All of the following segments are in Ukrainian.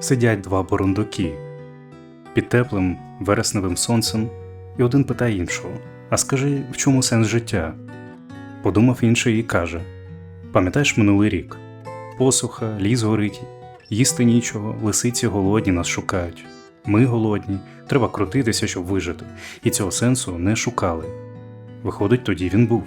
сидять два бурундуки під теплим вересневим сонцем, і один питає іншого: А скажи, в чому сенс життя? Подумав інший і каже: Пам'ятаєш минулий рік? Посуха, ліс горить, їсти нічого, лисиці голодні нас шукають. Ми голодні, треба крутитися, щоб вижити, і цього сенсу не шукали. Виходить, тоді він був.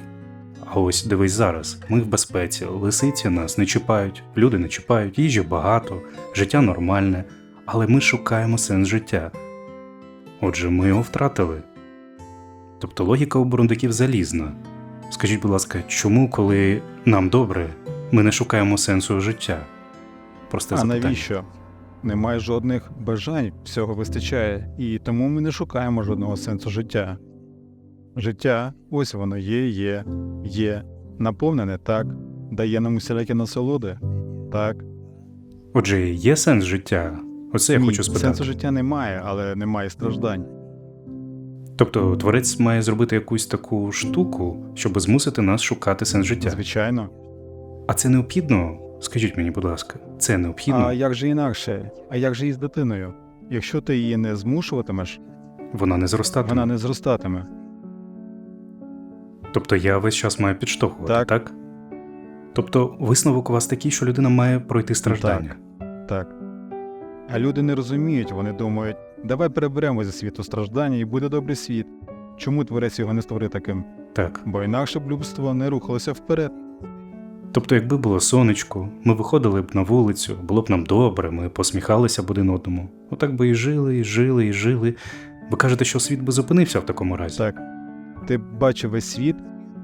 А ось дивись зараз: ми в безпеці, лисиці нас не чіпають, люди не чіпають, їжі багато, життя нормальне, але ми шукаємо сенс життя. Отже, ми його втратили. Тобто логіка у бурундуків залізна. Скажіть, будь ласка, чому, коли нам добре, ми не шукаємо сенсу життя? Просте А запитання. навіщо? Немає жодних бажань, всього вистачає, і тому ми не шукаємо жодного сенсу життя. Життя, ось воно є, є, є, наповнене так, дає нам усілякі насолоди. Так. Отже, є сенс життя? Оце я Ні, хочу спитати. Сенсу життя немає, але немає страждань. Тобто творець має зробити якусь таку штуку, щоб змусити нас шукати сенс життя. Звичайно. А це необхідно? Скажіть мені, будь ласка, це необхідно? А як же інакше? А як же із дитиною? Якщо ти її не змушуватимеш, Вона не зростатиме. вона не зростатиме. Тобто я весь час маю підштовхувати, так? Так. Тобто висновок у вас такий, що людина має пройти страждання. Так. А люди не розуміють, вони думають, давай переберемо зі світу страждання і буде добрий світ. Чому творець його не створив таким? Так. Бо інакше б людство не рухалося вперед. Тобто, якби було сонечко, ми виходили б на вулицю, було б нам добре, ми посміхалися б один одному. Отак би і жили, і жили, і жили. Ви кажете, що світ би зупинився в такому разі? Так. Ти бачив весь світ,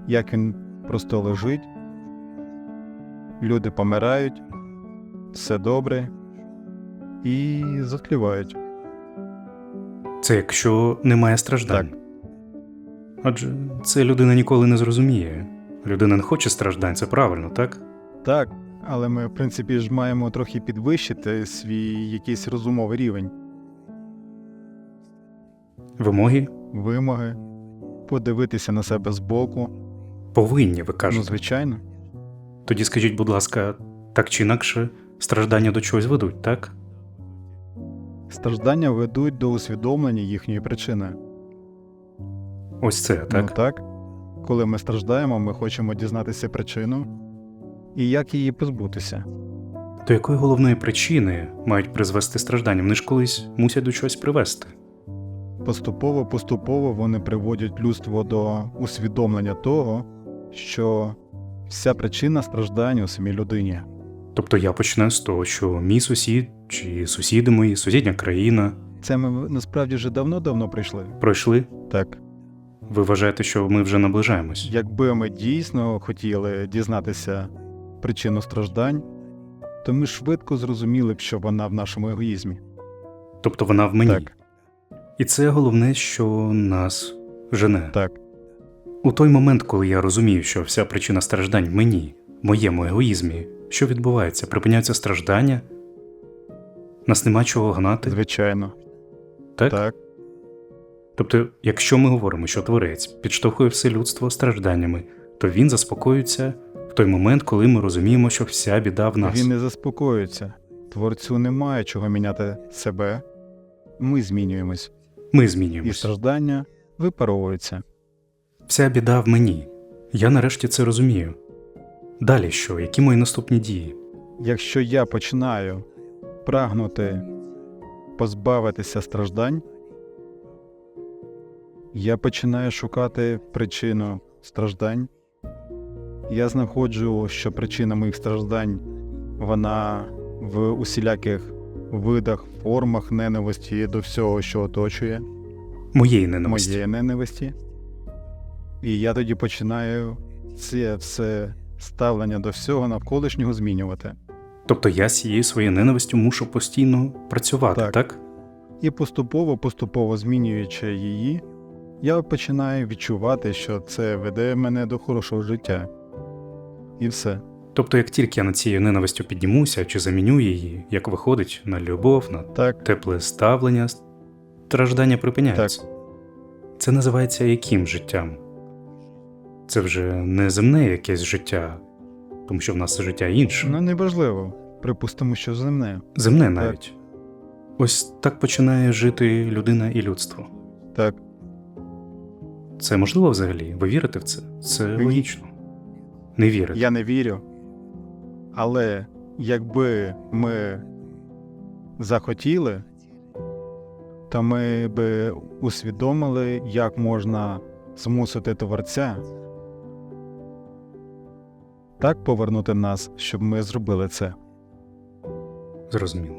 як він просто лежить, люди помирають, все добре і затлівають. Це якщо немає страждань. Так. Адже це людина ніколи не зрозуміє. Людина не хоче страждань, це правильно, так? Так, але ми, в принципі, ж маємо трохи підвищити свій якийсь розумовий рівень, Вимоги вимоги, подивитися на себе збоку. повинні, ви Ну, кажете. звичайно. Тоді скажіть, будь ласка, так чи інакше, страждання до чогось ведуть, так? Страждання ведуть до усвідомлення їхньої причини. Ось це, так? Ну так. Коли ми страждаємо, ми хочемо дізнатися причину і як її позбутися. До якої головної причини мають призвести страждання? Вони ж колись мусять до чогось привести. Поступово, поступово вони приводять людство до усвідомлення того, що вся причина страждань у самій людині. Тобто я починаю з того, що мій сусід чи сусіди мої, сусідня країна Це ми насправді вже давно-давно прийшли. пройшли. Так, Ви вважаєте, що ми вже наближаємось? якби ми дійсно хотіли дізнатися причину страждань, то ми швидко зрозуміли б, що вона в нашому егоїзмі. Тобто вона в мені. Так, І це головне, що нас жене. так. У той момент, коли я розумію, що вся причина страждань в мені, моєму егоїзмі, що відбувається? Припиняються страждання? Нас нема чого гнати, Звичайно. так? Так. Тобто, якщо ми говоримо, що творець підштовхує все людство стражданнями, то він заспокоюється в той момент, коли ми розуміємо, що вся біда в нас. Він не заспокоюється. Творцю немає чого міняти себе. Ми змінюємось, Ми і страждання випаровуються. Вся біда в мені. Я нарешті це розумію. Далі що? Які мої наступні дії? Якщо я починаю прагнути позбавитися страждань, я починаю шукати причину страждань. Я знаходжу, що причина моїх страждань вона в усіляких видах, формах ненависті до всього, що оточує, Моєї ненависті. моєї ненависті. І я тоді починаю це все ставлення до всього навколишнього змінювати. Тобто я з цією своєю ненавистю мушу постійно працювати, так? Так. І поступово, поступово змінюючи її, я починаю відчувати, що це веде мене до хорошого життя. І все. Тобто, як тільки я над цією ненавистю піднімуся чи заміню її, як виходить на любов, на Так, тепле ставлення, страждання припиняються. Так. Це називається яким життям? Це вже не земне якесь життя, тому що в нас життя інше. ну неважливо. Припустимо, що земне. Земне навіть. Ось так починає жити людина і людство. Так, Це можливо взагалі? Ви вірите в це? Це Ні. логічно. Не вірите. я не вірю. Але якби ми захотіли, то ми би усвідомили, як можна змусити творця так повернути нас, щоб ми зробили це. Зрозуміло.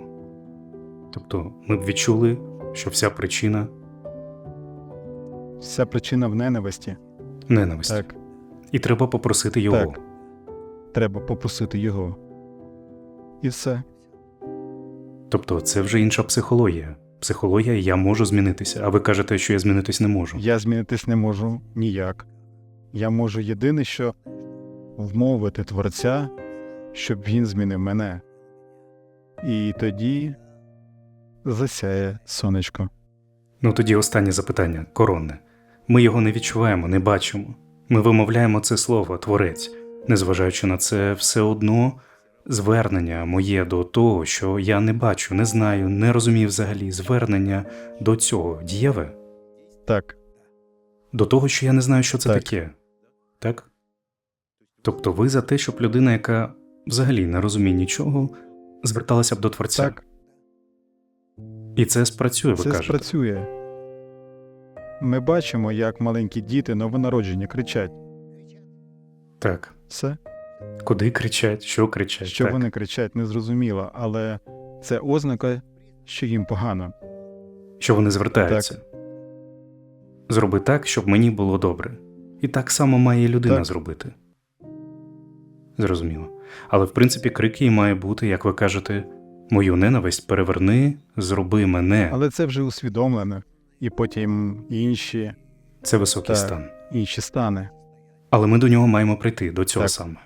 Тобто ми б відчули, що вся причина Вся причина в ненависті. ненависть. Так, І треба попросити його. Так. Треба попросити його. І все. Тобто це вже інша психологія. Психологія я можу змінитися, а ви кажете, що я змінитись не можу. Я змінитись не можу ніяк. Я можу єдине, що вмовити творця, щоб він змінив мене. І тоді засяє сонечко. Ну тоді останнє запитання, коронне. Ми його не відчуваємо, не бачимо. Ми вимовляємо це слово творець, незважаючи на це, все одно звернення моє до того, що я не бачу, не знаю, не розумію взагалі, звернення до цього дієве, Так, до того, що я не знаю, що це Так. таке. Так? Тобто ви за те, щоб людина, яка взагалі не розуміє нічого, зверталася б до творця. так, І це спрацює, ви це кажете. спрацює. Ми бачимо, як маленькі діти новонароджені кричать. Так. Все, Куди кричать, що кричать. що так. вони кричать, незрозуміло, але це ознака, що їм погано. що вони звертаються. Зроби так, щоб мені було добре. І так само має людина Так. зробити. Зрозуміло. Але в принципі крик їй має бути, як ви кажете, мою ненависть переверни, зроби мене. Але це вже усвідомлено, і потім інші, Це високий Так. стан. інші стани. Але ми до нього маємо прийти, до цього Так. саме.